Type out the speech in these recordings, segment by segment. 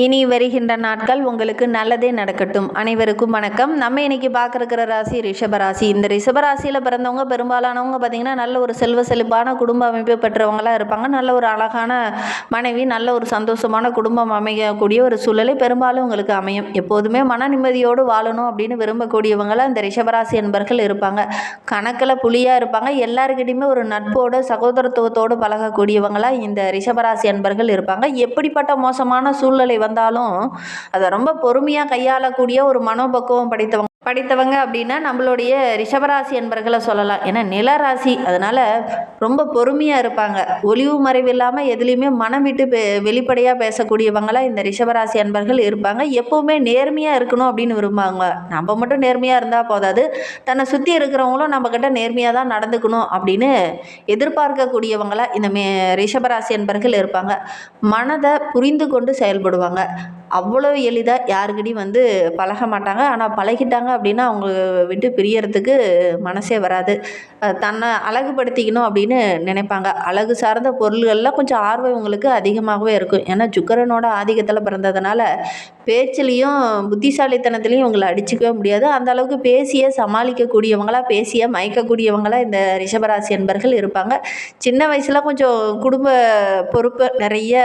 இனி வருகின்ற நாட்கள் உங்களுக்கு நல்லதே நடக்கட்டும். அனைவருக்கும் வணக்கம். நம்ம இன்னைக்கு பார்க்குற ராசி ரிஷபராசி இந்த ரிஷபராசியில் பிறந்தவங்க பெரும்பாலானவங்க பார்த்திங்கன்னா நல்ல ஒரு செல்வ செழிப்பான குடும்ப அமைப்பு பெற்றவங்களாக இருப்பாங்க. நல்ல ஒரு அழகான மனைவி நல்ல ஒரு சந்தோஷமான குடும்பம் அமையக்கூடிய ஒரு சூழலை பெரும்பாலும் உங்களுக்கு அமையும். எப்போதுமே மன நிம்மதியோடு வாழணும் அப்படின்னு விரும்பக்கூடியவங்களாக இந்த ரிஷபராசி என்பர்கள் இருப்பாங்க. கணக்கில் புலியாக இருப்பாங்க. எல்லாருக்கிட்டையுமே ஒரு நட்போடு சகோதரத்துவத்தோடு பழகக்கூடியவங்களாக இந்த ரிஷபராசி என்பர்கள் இருப்பாங்க. எப்படிப்பட்ட மோசமான சூழ்நிலை வந்தாலும் அதை ரொம்ப பொறுமையாக கையாளக்கூடிய ஒரு மனோபக்குவம் படைத்தவங்க. படித்தவங்க அப்படின்னா நம்மளுடைய ரிஷபராசி என்பர்களை சொல்லலாம். ஏன்னா நிலராசி அதனால் ரொம்ப பொறுமையாக இருப்பாங்க. ஒளிவு மறைவு இல்லாமல் எதுலேயுமே மனம் விட்டு பெ வெளிப்படையாக பேசக்கூடியவங்களாக இந்த ரிஷபராசி அன்பர்கள் இருப்பாங்க. எப்போவுமே நேர்மையாக இருக்கணும் அப்படின்னு விரும்புவாங்க. நம்ம மட்டும் நேர்மையாக இருந்தால் போதாது. தன்னை சுற்றி இருக்கிறவங்களும் நம்மக்கிட்ட நேர்மையாக தான் நடந்துக்கணும் அப்படின்னு எதிர்பார்க்கக்கூடியவங்களாக இந்த மே ரிஷபராசி அன்பர்கள் இருப்பாங்க. மனதை புரிந்து கொண்டு செயல்படுவாங்க. அவ்வளோ எளிதாக யாருக்கிட்டையும் வந்து பழக மாட்டாங்க. ஆனால் பழகிட்டாங்க அப்படின்னா அவங்க விட்டு பிரியறதுக்கு மனசே வராது. தன்னை அழகுபடுத்திக்கணும் அப்படின்னு நினைப்பாங்க. அழகு சார்ந்த பொருள்களில் கொஞ்சம் ஆர்வம் இவங்களுக்கு அதிகமாகவே இருக்கும். ஏன்னா சுக்கரனோட ஆதிக்கத்தில் பிறந்ததுனால பேச்சுலேயும் புத்திசாலித்தனத்துலேயும் இவங்களை அடிச்சுக்கவே முடியாது. அந்த அளவுக்கு பேசியே சமாளிக்கக்கூடியவங்களா பேசியே மயக்கக்கூடியவங்களா இந்த ரிஷபராசி என்பர்கள் இருப்பாங்க. சின்ன வயசில் கொஞ்சம் குடும்ப பொறுப்பு நிறைய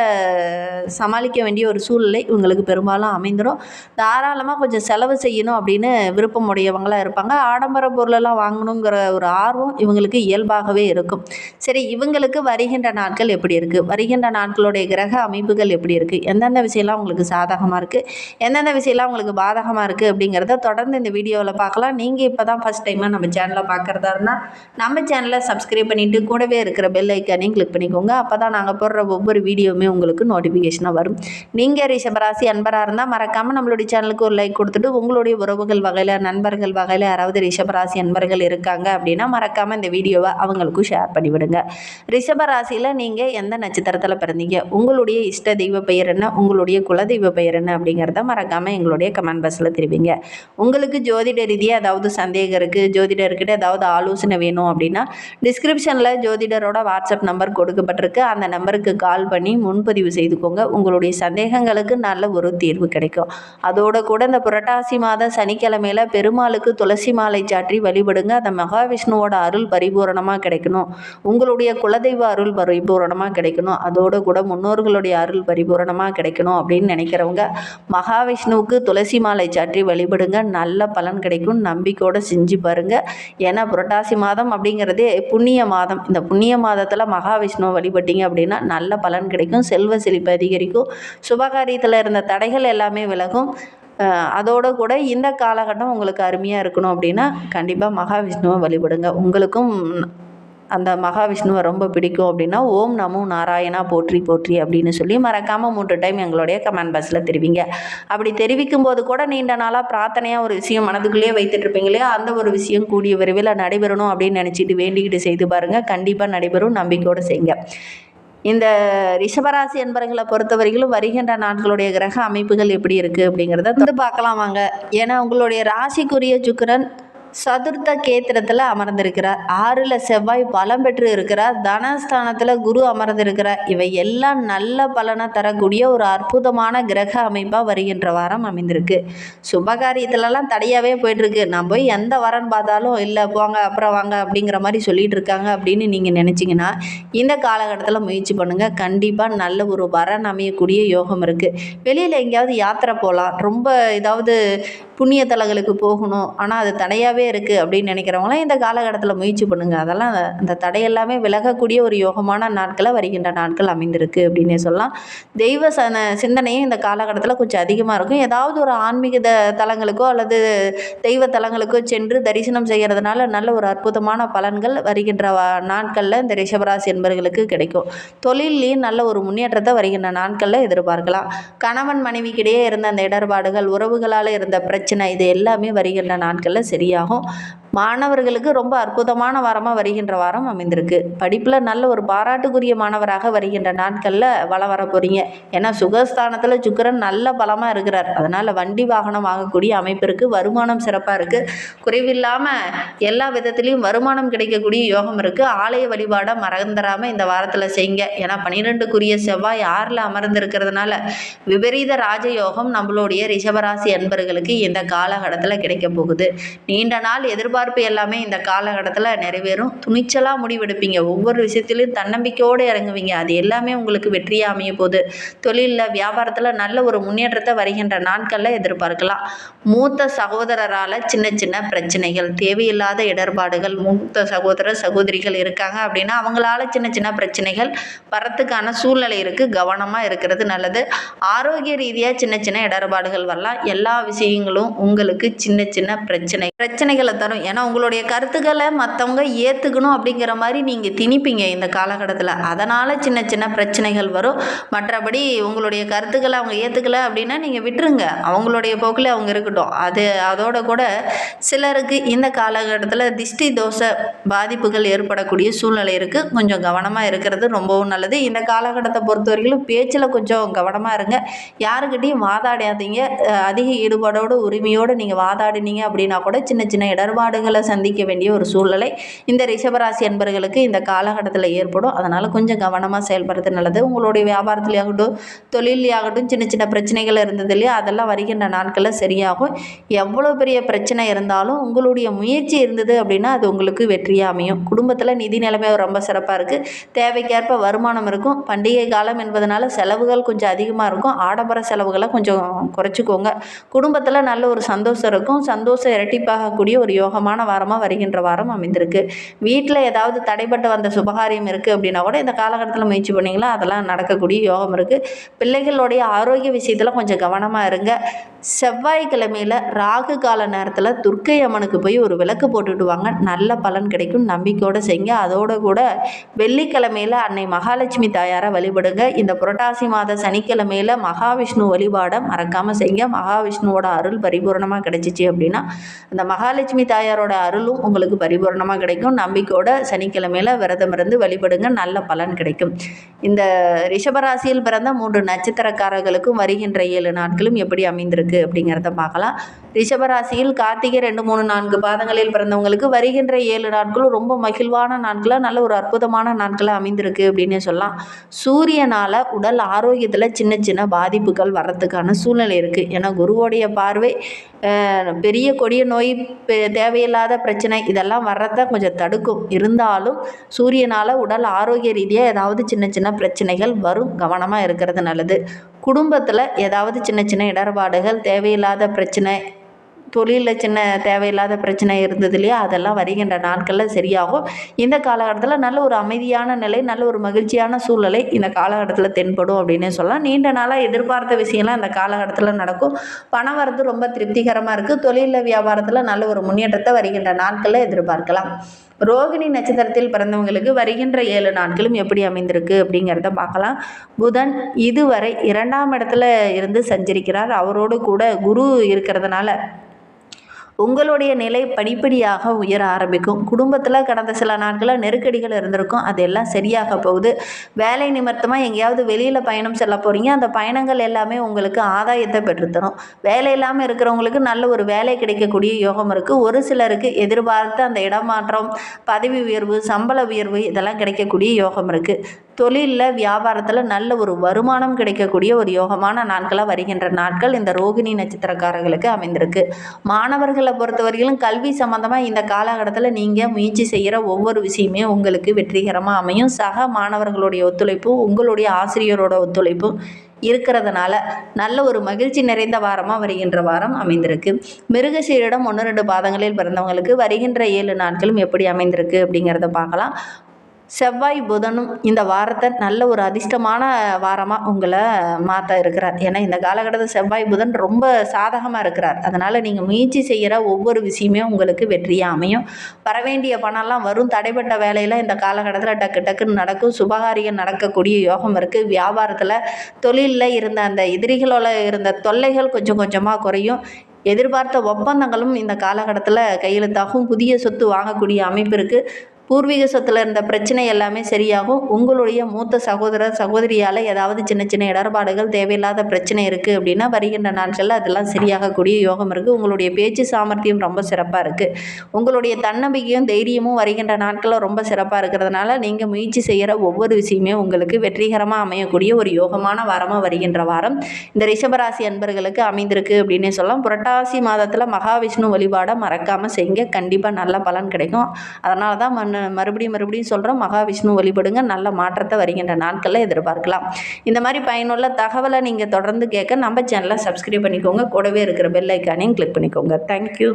சமாளிக்க வேண்டிய ஒரு சூழ்நிலை இவங்களுக்கு பெரும்பாலும் அமைந்துடும் தாராளமாக கொஞ்சம் செலவு செய்யணும் அப்படின்னு விருப்பம் உடையவங்களாக இருப்பாங்க. ஆடம்பர பொருளெல்லாம் வாங்கணுங்கிற ஒரு ஆர்வம் இவங்களுக்கு இயல்பாகவே இருக்கும். சரி இவங்களுக்கு வருகின்ற நாட்கள் எப்படி இருக்குது வருகின்ற நாட்களுடைய கிரக அமைப்புகள் எப்படி இருக்குது எந்தெந்த விஷயம்லாம் உங்களுக்கு சாதகமாக இருக்குது எந்தெந்த விஷயம்லாம் உங்களுக்கு பாதகமாக இருக்குது அப்படிங்கிறத தொடர்ந்து இந்த வீடியோவில் பார்க்கலாம். நீங்கள் இப்போ தான் ஃபஸ்ட் டைமாக நம்ம சேனலை பார்க்குறதா இருந்தால் நம்ம சேனலை சப்ஸ்கிரைப் பண்ணிவிட்டு கூடவே இருக்கிற பெல் ஐக்கானையும் கிளிக் பண்ணிக்கோங்க. அப்போ தான் நாங்கள் போடுற ஒவ்வொரு வீடியோவுமே உங்களுக்கு நோட்டிஃபிகேஷனாக வரும். நீங்கள் ரிஷபராசி அன்பராக இருந்தால் மறக்காமல் நம்மளுடைய சேனலுக்கு ஒரு லைக் கொடுத்துட்டு உங்களுடைய உறவுகள் வகையில் நண்பர்கள் வகையில் யாராவது ரிஷபராசி அன்பர்கள் இருக்காங்க அப்படின்னா மறக்காமல் இந்த வீடியோவை அவங்களுக்கும் ஷேர் பண்ணிவிடுங்க. ரிஷபராசியில் நீங்கள் எந்த நட்சத்திரத்தில் பிறந்தீங்க? உங்களுடைய இஷ்ட தெய்வ பெயர் என்ன? உங்களுடைய குலதெய்வ பெயர் என்ன? அப்படிங்கிறத மறக்காமல் எங்களுடைய கமெண்ட் பாக்ஸில் தெரிவிங்க. உங்களுக்கு ஜோதிட ரீதியாக ஏதாவது சந்தேகம் இருக்குது ஜோதிடர்கிட்ட ஏதாவது ஆலோசனை வேணும் அப்படின்னா டிஸ்கிரிப்ஷனில் ஜோதிடரோட வாட்ஸ்அப் நம்பர் கொடுக்கப்பட்டிருக்கு. அந்த நம்பருக்கு கால் பண்ணி முன்பதிவு செய்துக்கோங்க. உங்களுடைய சந்தேகங்களுக்கு நல்ல ஒரு தீர்வு கிடைக்கும். அதோட கூட இந்த புரட்டாசி மாத சனிக்கிழமையில் பெருமாளுக்கு துளசி மாலை சாற்றி வழிபடுங்க. அந்த மகாவிஷ்ணுவோட அருள் பரிபூரணமாக கிடைக்கணும். உங்களுடைய குலதெய்வ அருள் பரிபூரணமாக கிடைக்கணும். அதோட கூட முன்னோர்களுடைய அருள் பரிபூரணமாக கிடைக்கணும் அப்படின்னு நினைக்கிறவங்க மகாவிஷ்ணுவுக்கு துளசி மாலை சாற்றி வழிபடுங்க. நல்ல பலன் கிடைக்கும். நம்பிக்கையோடு செஞ்சு பாருங்க. ஏன்னா புரட்டாசி மாதம் அப்படிங்கிறதே புண்ணிய மாதம். இந்த புண்ணிய மாதத்தில் மகாவிஷ்ணுவை வழிபட்டீங்க அப்படின்னா நல்ல பலன் கிடைக்கும். செல்வ செழிப்பு அதிகரிக்கும். சுபகாரியத்தில் இருந்த தடைகள் எல்லாமே விலகும். அதோடு அதோட கூட இந்த காலகட்டம் உங்களுக்கு அருமையாக இருக்கணும் அப்படின்னா கண்டிப்பாக மகாவிஷ்ணுவை வழிபடுங்க. உங்களுக்கும் அந்த மகாவிஷ்ணுவை ரொம்ப பிடிக்கும் அப்படின்னா ஓம் நமோ நாராயணா போற்றி போற்றி அப்படின்னு சொல்லி மறக்காமல் மூன்று டைம் எங்களுடைய கமெண்ட் பாக்ஸில் தெரிவிங்க. அப்படி தெரிவிக்கும் போது கூட நீண்ட நாளாக பிரார்த்தனையாக ஒரு விஷயம் மனதுக்குள்ளேயே வைத்துட்டு இருப்பீங்க இல்லையா? அந்த ஒரு விஷயம் கூடிய விரைவில் நடைபெறணும் அப்படின்னு நினச்சிட்டு வேண்டிக்கிட்டு செய்து பாருங்கள் கண்டிப்பாக நடைபெறும். நம்பிக்கையோடு செய்யுங்க. இந்த ரிஷபராசி என்பர்களை பொறுத்தவரையிலும் வருகின்ற நாட்களுடைய கிரக அமைப்புகள் எப்படி இருக்குது அப்படிங்கிறத வந்து பார்க்கலாம் வாங்க. ஏன்னா உங்களுடைய ராசிக்குரிய சுக்கரன் சதுர்த்த கேத்திரத்தில் அமர்ந்திருக்கிறார். ஆறில் செவ்வாய் பலம் பெற்று இருக்கிறார். தனஸ்தானத்தில் குரு அமர்ந்திருக்கிறார். இவை எல்லாம் நல்ல பலனை தரக்கூடிய ஒரு அற்புதமான கிரக அமைப்பாக வருகின்ற வாரம் அமைந்திருக்கு. சுபகாரியத்துலலாம் தடையாகவே போயிட்டுருக்கு. நான் போய் எந்த வரன் பார்த்தாலும் இல்லை போங்க அப்புறம் வாங்க அப்படிங்கிற மாதிரி சொல்லிகிட்டு இருக்காங்க அப்படின்னு நீங்கள் நினச்சிங்கன்னா இந்த காலகட்டத்தில் முயற்சி பண்ணுங்கள் கண்டிப்பாக நல்ல ஒரு வரன் அமையக்கூடிய யோகம் இருக்குது வெளியில் எங்கேயாவது யாத்திரை போகலாம் ரொம்ப ஏதாவது புண்ணிய தலங்களுக்கு போகணும். ஆனால் அது தடையாகவே இருக்குது அப்படின்னு நினைக்கிறவங்களாம் இந்த காலகட்டத்தில் முயற்சி பண்ணுங்கள் அதெல்லாம் அந்த தடையெல்லாமே விலகக்கூடிய ஒரு யோகமான நாட்களை வருகின்ற நாட்கள் அமைந்திருக்கு அப்படின்னே சொல்லலாம். தெய்வ சன சிந்தனையும் இந்த காலகட்டத்தில் கொஞ்சம் அதிகமாக இருக்கும். ஏதாவது ஒரு ஆன்மீக த தலங்களுக்கோ அல்லது தெய்வ தலங்களுக்கோ சென்று தரிசனம் செய்கிறதுனால நல்ல ஒரு அற்புதமான பலன்கள் வருகின்ற நாட்களில் இந்த ரிஷபராசி என்பவர்களுக்கு கிடைக்கும். தொழிலையும் நல்ல ஒரு முன்னேற்றத்தை வருகின்ற நாட்களில் எதிர்பார்க்கலாம். கணவன் மனைவிக்கிடையே இருந்த அந்த இடர்பாடுகள் உறவுகளால் இருந்த பிரச்சனை இது எல்லாமே வருகின்ற நாட்களில் சரியாகும். 然后 மாணவர்களுக்கு ரொம்ப அற்புதமான வாரமாக வருகின்ற வாரம் அமைந்திருக்கு. படிப்பில் நல்ல ஒரு பாராட்டுக்குரிய மாணவராக வருகின்ற நாட்களில் வள வர போகிறீங்க ஏன்னா சுகஸ்தானத்தில் சுக்கிரன் நல்ல பலமாக இருக்கிறார். அதனால் வண்டி வாகனம் வாங்கக்கூடிய அமைப்பு இருக்குது வருமானம் சிறப்பாக இருக்குது குறைவில்லாமல் எல்லா விதத்துலேயும் வருமானம் கிடைக்கக்கூடிய யோகம் இருக்குது ஆலய வழிபாடை மறந்துடாமல் இந்த வாரத்தில் செய்யுங்க. ஏன்னா பன்னிரெண்டுக்குரிய செவ்வாய் ஆறில் அமர்ந்திருக்கிறதுனால விபரீத ராஜயோகம் நம்மளுடைய ரிஷபராசி அன்பர்களுக்கு இந்த காலகட்டத்தில் கிடைக்க போகுது. நீண்ட நாள் எதிர்பார்ப்பு எல்லாமே இந்த காலகட்டத்தில் நிறைவேறும். துணிச்சலாக முடிவெடுப்பீங்க. ஒவ்வொரு விஷயத்திலையும் தன்னம்பிக்கையோடு இறங்குவீங்க. அது எல்லாமே உங்களுக்கு வெற்றியாக அமைய போகுது. தொழிலில் வியாபாரத்தில் நல்ல ஒரு முன்னேற்றத்தை வருகின்ற நாட்களில் எதிர்பார்க்கலாம். மூத்த சகோதரரால் சின்ன சின்ன பிரச்சனைகள் தேவையில்லாத இடர்பாடுகள் மூத்த சகோதர சகோதரிகள் இருக்காங்க அப்படின்னா அவங்களால சின்ன சின்ன பிரச்சனைகள் வரத்துக்கான சூழ்நிலை இருக்குது கவனமாக இருக்கிறது நல்லது. ஆரோக்கிய ரீதியாக சின்ன சின்ன இடர்பாடுகள் வரலாம். எல்லா விஷயங்களும் உங்களுக்கு சின்ன சின்ன பிரச்சனை பிரச்சனைகளை தரும். ஏன்னா உங்களுடைய கருத்துக்களை மற்றவங்க ஏற்றுக்கணும் அப்படிங்கிற மாதிரி நீங்கள் திணிப்பீங்க இந்த காலகட்டத்தில். அதனால் சின்ன சின்ன பிரச்சனைகள் வரும். மற்றபடி உங்களுடைய கருத்துக்களை அவங்க ஏற்றுக்கல அப்படின்னா நீங்கள் விட்டுருங்க. அவங்களுடைய போக்கில் அவங்க இருக்கட்டும். அது அதோட கூட சிலருக்கு இந்த காலகட்டத்தில் திஷ்டி தோஷ பாதிப்புகள் ஏற்படக்கூடிய சூழ்நிலை இருக்குது கொஞ்சம் கவனமாக இருக்கிறது ரொம்பவும் நல்லது. இந்த காலகட்டத்தை பொறுத்த வரைக்கும் பேச்சில் கொஞ்சம் கவனமாக இருங்க. யாருக்கிட்டையும் வாதாடாதீங்க. அதிக ஈடுபாடோடு உரிமையோடு நீங்கள் வாதாடினீங்க அப்படின்னா கூட சின்ன சின்ன இடர்பாடு இடர்பாடுகளை சந்திக்க வேண்டிய ஒரு சூழ்நிலை. இந்த ரிஷபராசி அன்பர்களுக்கு இந்த காலகட்டத்தில் ஏற்படும். அதனால் கொஞ்சம் கவனமாக செயல்படுறது நல்லது. உங்களுடைய வியாபாரத்துலேயாகட்டும் தொழிலையாகட்டும் சின்ன சின்ன பிரச்சனைகள் இருந்தது இல்லையா? அதெல்லாம் வருகின்ற நாட்களில் சரியாகும். எவ்வளோ பெரிய பிரச்சனை இருந்தாலும் உங்களுடைய முயற்சி இருந்தது அப்படின்னா அது உங்களுக்கு வெற்றியாக அமையும். குடும்பத்தில் நிதி நிலைமை ரொம்ப சிறப்பாக இருக்குது தேவைக்கேற்ப வருமானம் இருக்கும். பண்டிகை காலம் என்பதனால செலவுகள் கொஞ்சம் அதிகமாக இருக்கும். ஆடம்பர செலவுகளை கொஞ்சம் குறைச்சிக்கோங்க. குடும்பத்தில் நல்ல ஒரு சந்தோஷம் இருக்கும். சந்தோஷம் இரட்டிப்பாகக்கூடிய ஒரு யோகமான வாரமாக வருகின்ற வாரம் அமைந்திருக்கு. வீட்டில் ஏதாவது தடைப்பட்டு வந்த சுபகாரியம் இருக்குது அப்படின்னா கூட இந்த காலகட்டத்தில் முயற்சி பண்ணிங்களா? அதெல்லாம் நடக்கக்கூடிய யோகம் இருக்குது பிள்ளைகளுடைய ஆரோக்கிய விஷயத்தில் கொஞ்சம் கவனமாக இருங்க. செவ்வாய்க்கிழமையில் ராகு கால நேரத்தில் துர்க்கை அம்மனுக்கு போய் ஒரு விளக்கு போட்டுட்டு வாங்க. நல்ல பலன் கிடைக்கும். நம்பிக்கையோடு செய்யுங்க. அதோடு கூட வெள்ளிக்கிழமையில் அன்னை மகாலட்சுமி தாயாரை வழிபடுங்க. இந்த புரட்டாசி மாத சனிக்கிழமையில் மகாவிஷ்ணு வழிபாடை மறக்காமல் செய்யுங்க. மகாவிஷ்ணுவோட அருள் பரிபூரணமாக கிடைச்சிச்சு அப்படின்னா அந்த மகாலட்சுமி தாயாரோட அருளும் உங்களுக்கு பரிபூரணமாக கிடைக்கும். நம்பிக்கையோட சனிக்கிழமையில் விரதம் இருந்து வழிபடுங்க. நல்ல பலன் கிடைக்கும். இந்த ரிஷபராசியில் பிறந்த மூன்று நட்சத்திரக்காரர்களுக்கும் வருகின்ற ஏழு நாட்களும் எப்படி அமைந்திருக்கு அப்படிங்கிறத பார்க்கலாம். ரிஷபராசியில் கார்த்திகை ரெண்டு மூணு நான்கு பாதங்களில் பிறந்தவங்களுக்கு வருகின்ற ஏழு நாட்களும் ரொம்ப மகிழ்வான நாட்களாக நல்ல ஒரு அற்புதமான நாட்களாக அமைந்திருக்கு அப்படின்னு சொல்லலாம். சூரியனால் உடல் ஆரோக்கியத்தில் சின்ன சின்ன பாதிப்புகள் வர்றதுக்கான சூழ்நிலை இருக்குது ஏன்னா குருவோடைய பார்வை பெரிய கொடிய நோய் தேவையில்லாத பிரச்சனை இதெல்லாம் வர்றத கொஞ்சம் தடுக்கும். இருந்தாலும் சூரியனால் உடல் ஆரோக்கிய ரீதியாக ஏதாவது சின்ன சின்ன பிரச்சனைகள் வரும். கவனமாக இருக்கிறது நல்லது. குடும்பத்தில் ஏதாவது சின்ன சின்ன இடர்பாடுகள் தேவையில்லாத பிரச்சனை தொழிலில் சின்ன தேவையில்லாத பிரச்சனை இருந்தது இல்லையா? அதெல்லாம் வருகின்ற நாட்களில் சரியாகும். இந்த காலகட்டத்தில் நல்ல ஒரு அமைதியான நிலை நல்ல ஒரு மகிழ்ச்சியான சூழ்நிலை இந்த காலகட்டத்தில் தென்படும் அப்படின்னு சொல்லலாம். நீண்ட நாளாக எதிர்பார்த்த விஷயம்லாம் இந்த காலகட்டத்தில் நடக்கும். பணம் வரது ரொம்ப திருப்திகரமாக இருக்குது தொழிலில் வியாபாரத்தில் நல்ல ஒரு முன்னேற்றத்தை வருகின்ற நாட்களில் எதிர்பார்க்கலாம். ரோகிணி நட்சத்திரத்தில் பிறந்தவங்களுக்கு வருகின்ற ஏழு நாட்களும் எப்படி அமைந்திருக்கு அப்படிங்கிறத பார்க்கலாம். புதன் இதுவரை இரண்டாம் இடத்துல இருந்து சஞ்சரிக்கிறார். அவரோடு கூட குரு இருக்கிறதுனால உங்களுடைய நிலை படிப்படியாக உயர ஆரம்பிக்கும். குடும்பத்தில் கடந்த சில நாட்களில் நெருக்கடிகள் இருந்திருக்கும். அதெல்லாம் சரியாக போகுது. வேலை நிமித்தமாக எங்கேயாவது வெளியில் பயணம் செல்ல போகிறீங்க அந்த பயணங்கள் எல்லாமே உங்களுக்கு ஆதாயத்தை பெற்றுத்தரும். வேலை இல்லாமல் இருக்கிறவங்களுக்கு நல்ல ஒரு வேலை கிடைக்கக்கூடிய யோகம் இருக்குது ஒரு சிலருக்கு எதிர்பார்த்த அந்த இடமாற்றம் பதவி உயர்வு சம்பள உயர்வு இதெல்லாம் கிடைக்கக்கூடிய யோகம் இருக்குது தொழிலில் வியாபாரத்தில் நல்ல ஒரு வருமானம் கிடைக்கக்கூடிய ஒரு யோகமான நாட்களாக வருகின்ற நாட்கள் இந்த ரோகிணி நட்சத்திரக்காரர்களுக்கு அமைந்திருக்கு. மாணவர்களை பொறுத்தவரையிலும் கல்வி சம்மந்தமாக இந்த காலகட்டத்தில் நீங்கள் முயற்சி செய்கிற ஒவ்வொரு விஷயமே உங்களுக்கு வெற்றிகரமாக அமையும். சக மாணவர்களுடைய ஒத்துழைப்பும் உங்களுடைய ஆசிரியரோட ஒத்துழைப்பும் இருக்கிறதுனால நல்ல ஒரு மகிழ்ச்சி நிறைந்த வாரமாக வருகின்ற வாரம் அமைந்திருக்கு. மிருகசீரிடம் ஒன்று ரெண்டு பாதங்களில் பிறந்தவங்களுக்கு வருகின்ற ஏழு நாட்களும் எப்படி அமைந்திருக்கு அப்படிங்கிறத பார்க்கலாம். செவ்வாய் புதனும் இந்த வாரத்தை நல்ல ஒரு அதிர்ஷ்டமான வாரமாக உங்களை மாற்ற இருக்கிறார். ஏன்னா இந்த காலகட்டத்தில் செவ்வாய் புதன் ரொம்ப சாதகமாக இருக்கிறார். அதனால் நீங்கள் முயற்சி செய்கிற ஒவ்வொரு விஷயமே உங்களுக்கு வெற்றியாக அமையும். வரவேண்டிய பணம்லாம் வரும். தடைப்பட்ட வேலையில் இந்த காலகட்டத்தில் டக்கு டக்குன்னு நடக்கும். சுபகாரியம் நடக்கக்கூடிய யோகம் இருக்குது வியாபாரத்தில் தொழிலில் இருந்த அந்த எதிரிகளோட இருந்த தொல்லைகள் கொஞ்சம் கொஞ்சமாக குறையும். எதிர்பார்த்த ஒப்பந்தங்களும் இந்த காலகட்டத்தில் கையெழுத்தாகும். புதிய சொத்து வாங்கக்கூடிய அமைப்பு இருக்குது பூர்வீக சொத்தில் இருந்த பிரச்சனை எல்லாமே சரியாகும். உங்களுடைய மூத்த சகோதர சகோதரியால் ஏதாவது சின்ன சின்ன இடர்பாடுகள் தேவையில்லாத பிரச்சனை இருக்குது அப்படின்னா வருகின்ற நாட்களில் அதெல்லாம் சரியாகக்கூடிய யோகம் இருக்குது உங்களுடைய பேச்சு சாமர்த்தியம் ரொம்ப சிறப்பாக இருக்குது உங்களுடைய தன்னம்பிக்கையும் தைரியமும் வருகின்ற நாட்களில் ரொம்ப சிறப்பாக இருக்கிறதுனால நீங்கள் முயற்சி செய்கிற ஒவ்வொரு விஷயமே உங்களுக்கு வெற்றிகரமாக அமையக்கூடிய ஒரு யோகமான வாரமாக வருகின்ற வாரம். இந்த ரிஷபராசி அன்பர்களுக்கு அமைந்திருக்கு அப்படின்னே சொல்லலாம். புரட்டாசி மாதத்தில் மகாவிஷ்ணு வழிபாடை மறக்காமல் செய்யுங்க. கண்டிப்பாக நல்ல பலன் கிடைக்கும். அதனால தான் மண் மறுபடியும் மறுபடியும் சொல்கிறோம் மகாவிஷ்ணு வழிபடுங்க. நல்ல மாற்றத்தை வருகின்ற நாட்களில் எதிர்பார்க்கலாம். இந்த மாதிரி பயனுள்ள தகவலை நீங்கள் தொடர்ந்து கேட்க நம்ம சேனலை சப்ஸ்கிரைப் பண்ணிக்கோங்க. கூடவே இருக்கிற பெல் ஐக்கானையும் கிளிக் பண்ணிக்கோங்க. தேங்க்யூ